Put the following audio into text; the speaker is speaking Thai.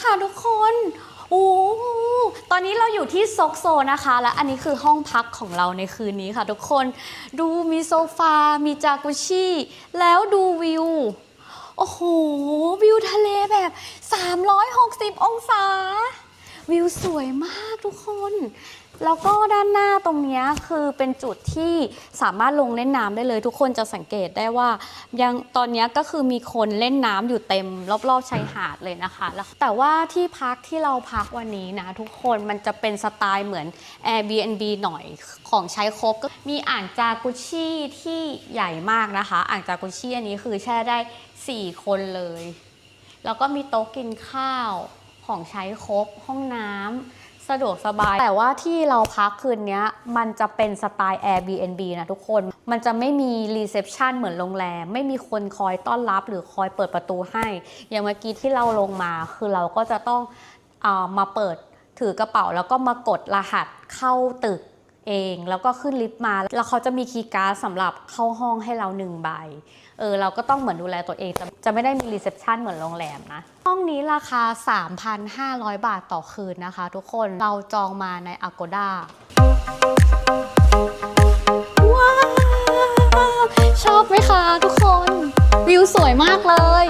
ค่ะทุกคนโอ้โหตอนนี้เราอยู่ที่ซกโซนะคะ และอันนี้คือห้องพักของเราในคืนนี้ค่ะ ทุกคน ดูมีโซฟา มีจากุชิแล้วดูวิว โอ้โห วิวทะเลแบบ 360 องศา วิวสวยมากทุกคน แล้วก็ด้านหน้าตรงนี้คือเป็นจุดที่สามารถลงเล่นน้ำได้เลย ทุกคนจะสังเกตได้ว่า ยังตอนนี้ก็คือมีคนเล่นน้ำอยู่เต็ม รอบๆชายหาดเลยนะคะแล้วแต่ว่าที่พักที่เราพักวันนี้นะ ทุกคนมันจะเป็นสไตล์เหมือน Airbnb หน่อยของใช้ครบก็มีอ่างจากุชิที่ใหญ่มากนะคะ อ่างจากุชิอันนี้คือแช่ได้ 4 คนเลย แล้วก็มีโต๊ะกินข้าว ของใช้ครบห้องน้ำสะดวกสบาย แต่ว่าที่เราพักคืนนี้มันจะเป็นสไตล์ Airbnb นะทุกคน มันจะไม่มีรีเซพชันเหมือนโรงแรม ไม่มีคนคอยต้อนรับหรือคอยเปิดประตูให้ อย่างเมื่อกี้ที่เราลงมาคือเราก็จะต้องอามาเปิดถือกระเป๋าแล้วก็มากดรหัสเข้าตึก เองแล้วก็ขึ้นลิฟต์มา แล้วเขาจะมีคีย์การ์ดสำหรับเข้าห้องให้เราหนึ่งใบเออเราก็ต้องเหมือนดูแลตัวเองจะไม่ได้มีรีเซพชันเหมือนโรงแรมนะ ห้องนี้ราคา 3,500 บาทต่อคืนนะคะ ทุกคนเราจองมาใน Agoda ว้าวชอบไหมคะทุกคน วิวสวยมากเลย